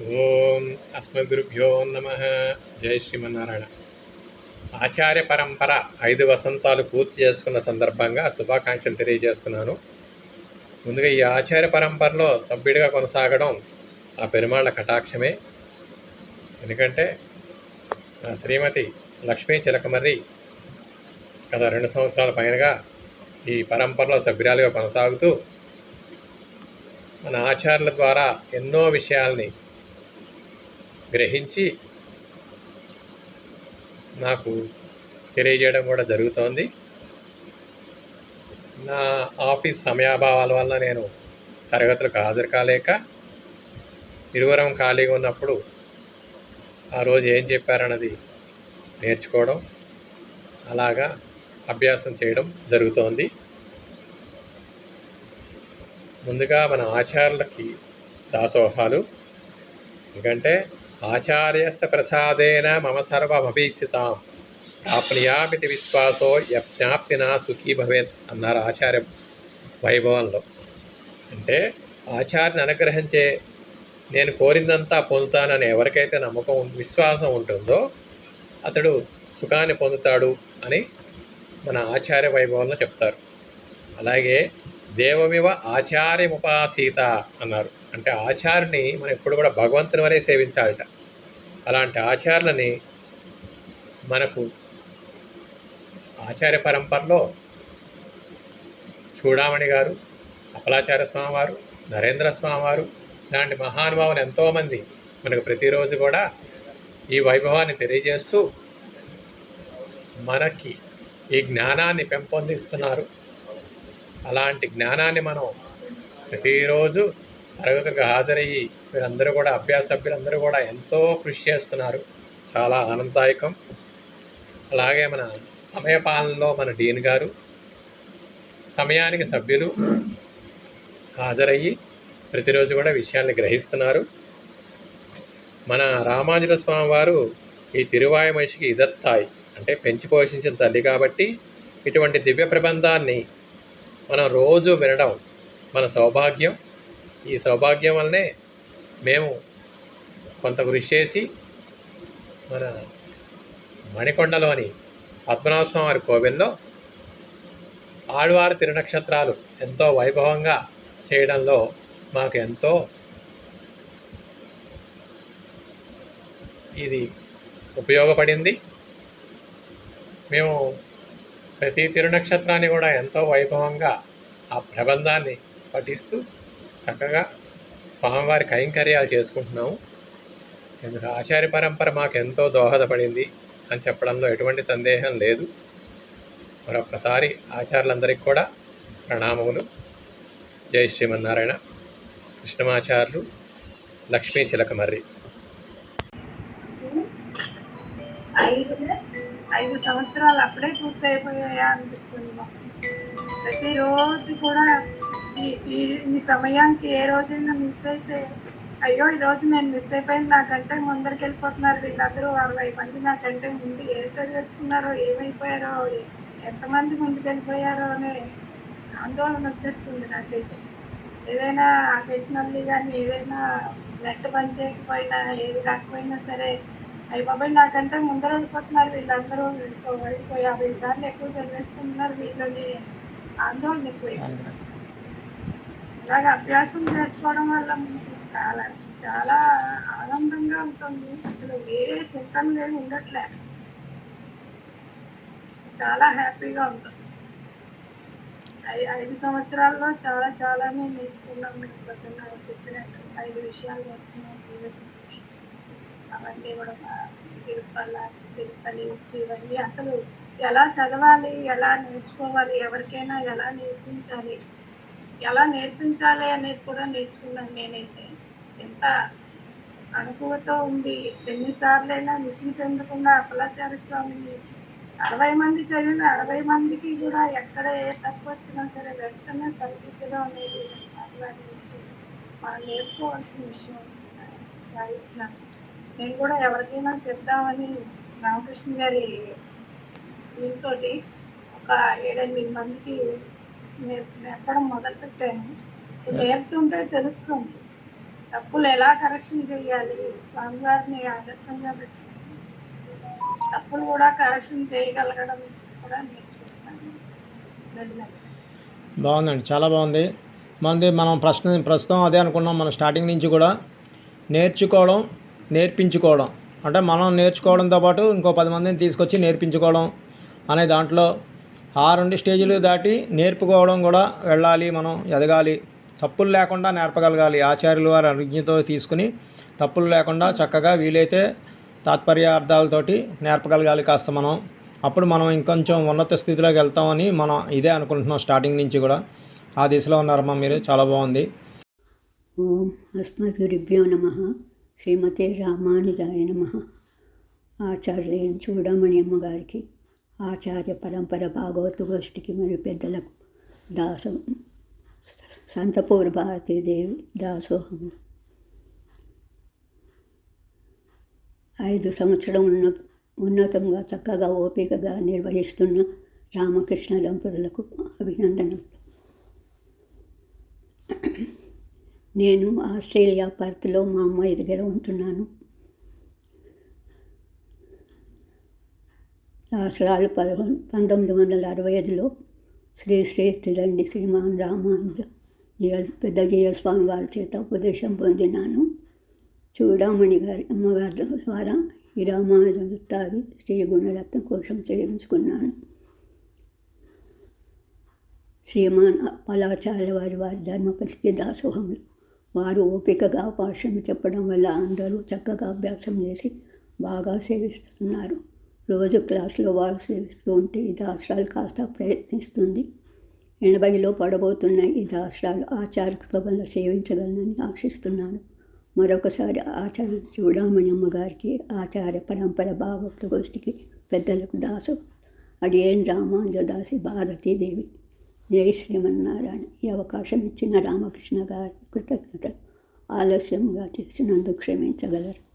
ఓం అస్మద్గురుభ్యో నమ. జై శ్రీమన్నారాయణ. ఆచార్య పరంపర ఐదు వసంతాలు పూర్తి చేసుకున్న సందర్భంగా శుభాకాంక్షలు తెలియజేస్తున్నాను. ముందుగా ఈ ఆచార్య పరంపరలో సభ్యుడిగా కొనసాగడం ఆ పెరుమాళ్ళ కటాక్షమే. ఎందుకంటే నా శ్రీమతి లక్ష్మీ చిలకమర్రి గత రెండు సంవత్సరాల పైనగా ఈ పరంపరలో సభ్యురాలుగా కొనసాగుతూ మన ఆచార్యుల ద్వారా ఎన్నో విషయాల్ని గ్రహించి నాకు తెలియజేయడం కూడా జరుగుతోంది. నా ఆఫీస్ సమయాభావాల వల్ల నేను తరగతులకు హాజరు కాలేక ఇరువరం ఖాళీగా ఉన్నప్పుడు ఆ రోజు ఏం చెప్పారన్నది నేర్చుకోవడం అలాగా అభ్యాసం చేయడం జరుగుతోంది. ముందుగా మన ఆచార్యులకి దాసోహాలు ఎందుకంటే ఆచార్యస్య ప్రసాదేన మమ సర్వమభీక్షితాం ప్రాప్నుయామితి విశ్వాసో యజ్ఞాప్తి నా సుఖీ భవేత్ అన్నారు ఆచార్య వైభవంలో. అంటే ఆచార్యని అనుగ్రహించే నేను కోరిందంతా పొందుతానని ఎవరికైతే నమ్మకం విశ్వాసం ఉంటుందో అతడు సుఖాన్ని పొందుతాడు అని మన ఆచార్య వైభవంలో చెప్తారు. అలాగే దేవమివ ఆచార్యముపాసీత అన్నారు. అంటే ఆచార్యుని మనం ఎప్పుడు కూడా భగవంతుని వరే సేవించాలట. అలాంటి ఆచార్యులని మనకు ఆచార్య పరంపరలో చూడామణి గారు అపలాచార్య స్వామివారు నరేంద్ర స్వామివారు ఇలాంటి మహానుభావులు ఎంతోమంది మనకు ప్రతిరోజు కూడా ఈ వైభవాన్ని తెలియజేస్తూ మనకి ఈ జ్ఞానాన్ని పెంపొందిస్తున్నారు. అలాంటి జ్ఞానాన్ని మనం ప్రతిరోజు తరగతులకు హాజరయ్యి మీరందరూ కూడా అభ్యాస సభ్యులందరూ కూడా ఎంతో కృషి చేస్తున్నారు. చాలా ఆనందదాయకం. అలాగే మన సమయపాలనలో మన డీన్ గారు సమయానికి సభ్యులు హాజరయ్యి ప్రతిరోజు కూడా విషయాన్ని గ్రహిస్తున్నారు. మన రామానుజుల స్వామి వారు ఈ తిరువాయ మనిషికి ఇదత్తాయి అంటే పెంచి పోషించిన తల్లి కాబట్టి ఇటువంటి దివ్య ప్రబంధాన్ని మనం రోజు వినడం మన సౌభాగ్యం. ఈ సౌభాగ్యం వల్లనే మేము కొంత కృషి చేసి మన మణికొండలోని పద్మనాభ స్వామి వారి కోవిల్లో ఆడవారి తిరునక్షత్రాలు ఎంతో వైభవంగా చేయడంలో మాకు ఎంతో ఇది ఉపయోగపడింది. మేము ప్రతి తిరునక్షత్రాన్ని కూడా ఎంతో వైభవంగా ఆ ప్రబంధాన్ని పఠిస్తూ చక్కగా స్వామివారి కైంకర్యాలు చేసుకుంటున్నాము. ఎందుకు? ఆచార్య పరంపర మాకు ఎంతో దోహదపడింది అని చెప్పడంలో ఎటువంటి సందేహం లేదు. మరొక్కసారి ఆచార్యులందరికీ కూడా ప్రణామములు. జై శ్రీమన్నారాయణ. కృష్ణమాచార్యులు లక్ష్మీ చిలకమర్రి. ఐదు సంవత్సరాలు అప్పుడే పూర్తి అయిపోయాయా అనిపిస్తుంది ప్రతిరోజు కూడా ఈ ఈ- సమయానికి ఏ రోజైనా మిస్ అయితే అయ్యో ఈ రోజు నేను మిస్ అయిపోయింది నాకంటే ముందరికి వెళ్ళిపోతున్నారు వీళ్ళందరూ అరవై మంది నాకంటే ముందు ఏం చదివేసుకున్నారో ఏమైపోయారో ఎంతమంది ముందుకు వెళ్ళిపోయారో అనే ఆందోళన వచ్చేస్తుంది నాకైతే. ఏదైనా అకేషనల్లీ కానీ ఏదైనా నెట్ పని చేయకపోయినా ఏది కాకపోయినా సరే అయ్యి బాబాయ్ నాకంటే ముందర వెళ్ళిపోతున్నారు వీళ్ళందరూ వెళ్ళిపో వెళ్ళిపోయి యాభై సార్లు ఎక్కువ చదివేసుకుంటున్నారు వీళ్ళని ఆందోళన ఎక్కువ ఇలాగ అభ్యాసం చేసుకోవడం వల్ల చాలా చాలా ఆనందంగా ఉంటుంది. అసలు వేరే చింతన లేదు ఉండట్లే. చాలా హ్యాపీగా ఉంటుంది ఐ- ఐదు సంవత్సరాల్లో చాలా చాలానే నేర్చుకున్నాం. మీకు పొద్దున్న చెప్పినట్టు ఐదు విషయాలు నేర్చుకున్నాం. సంతోషం. అవన్నీ కూడా మా తిరుపల తిరుపతి వచ్చి ఇవన్నీ అసలు ఎలా చదవాలి ఎలా నేర్చుకోవాలి ఎవరికైనా ఎలా నేర్పించాలి ఎలా నేర్పించాలి అనేది కూడా నేర్చుకున్నాను నేనైతే. ఎంత అనుకువతో ఉంది ఎన్నిసార్లైనా మిషన్ చెందకుండా అప్పలాచార్య స్వామిని అరవై మంది చదివిన అరవై మందికి కూడా ఎక్కడ ఏ తప్పు వచ్చినా సరే వెంటనే సరిదిద్దడం అనేది స్వామి నుంచి మనం నేర్చుకోవాల్సిన విషయం భావిస్తున్నాను. నేను కూడా ఎవరికైనా చెప్దామని రామకృష్ణ గారి దీంతో ఒక ఏడెనిమిది మందికి నేర్ప మొదలు పెట్టాను నేర్పుతుంటే తెలుస్తుంది. తప్పులు ఎలా కరెక్షన్ చేయాలి? స్వామివారిని ఆదర్శంగా పెట్టి తప్పులు కూడా కరెక్షన్ చేయగలగడం కూడా నేర్చుకుంటాను బాగుందండి. చాలా బాగుంది. మనది మనం ప్రశ్న ప్రస్తుతం అదే అనుకున్నాం. మనం స్టార్టింగ్ నుంచి కూడా నేర్చుకోవడం నేర్పించుకోవడం. అంటే మనం నేర్చుకోవడంతో పాటు ఇంకో పది మందిని తీసుకొచ్చి నేర్పించుకోవడం అనే దాంట్లో ఆ రెండు స్టేజీలు దాటి నేర్పుకోవడం కూడా వెళ్ళాలి మనం ఎదగాలి. తప్పులు లేకుండా నేర్పగలగాలి. ఆచార్యుల వారి అనుజ్ఞతో తీసుకుని తప్పులు లేకుండా చక్కగా వీలైతే తాత్పర్యార్థాలతోటి నేర్పగలగాలి కాస్త మనం. అప్పుడు మనం ఇంకొంచెం ఉన్నత స్థితిలోకి వెళ్తామని మనం ఇదే అనుకుంటున్నాం స్టార్టింగ్ నుంచి కూడా. ఆ దిశలో ఉన్నారమ్మా మీరు. చాలా బాగుంది. ఓం అస్మద్గురుభ్యో నమ. శ్రీమతే రామానుజాయ నమ. ఆచార్యులైన చూడమణి అమ్మగారికి ఆచార్య పరంపర భాగవత గోష్ఠికి మరియు పెద్దలకు దాసం సంతపూర్ భారతీదేవి దాసోహం. ఐదు సంవత్సరం ఉన్న ఉన్నతంగా చక్కగా ఓపికగా నిర్వహిస్తున్న రామకృష్ణ దంపతులకు అభినందనలు నేను ఆస్ట్రేలియా పర్త్లో మా అమ్మాయి దగ్గర ఉంటున్నాను. సంవత్సరాలు పదకొండు పంతొమ్మిది వందల అరవై ఐదులో శ్రీ శ్రీ తిరండి శ్రీమాన్ రామానుజ పెద్ద జీయస్వామి వారి చేత ఉపదేశం పొందినాను. చూడమణి గారి అమ్మగారి ద్వారా ఈ రామానుజ శ్రీ గుణరత్న కోసం చేయించుకున్నాను. శ్రీమాన్ పలాచార్య వారి వారి ధర్మపతికి దాసోహములు వారు ఓపికగా భాషను చెప్పడం వల్ల అందరూ చక్కగా అభ్యాసం చేసి బాగా సేవిస్తున్నారు. రోజు క్లాసులో వారు సేవిస్తూ ఉంటే ఈ దాసరాలు కాస్త ప్రయత్నిస్తుంది. ఎనభైలో పడబోతున్న ఈ దాసరాలు. ఆచార కృప వల్ల సేవించగలనని ఆశిస్తున్నాను. మరొకసారి ఆచార్య చూడమణి అమ్మగారికి ఆచార్య పరంపర భావక్త గోష్ఠికి పెద్దలకు దాసు అడియేన్ రామానుజదాసి భారతీదేవి. జై శ్రీమన్నారాయణ. ఈ అవకాశం ఇచ్చిన రామకృష్ణ గారి కృతజ్ఞతలు ఆలస్యంగా చేసినందుకు క్షమించగలరు.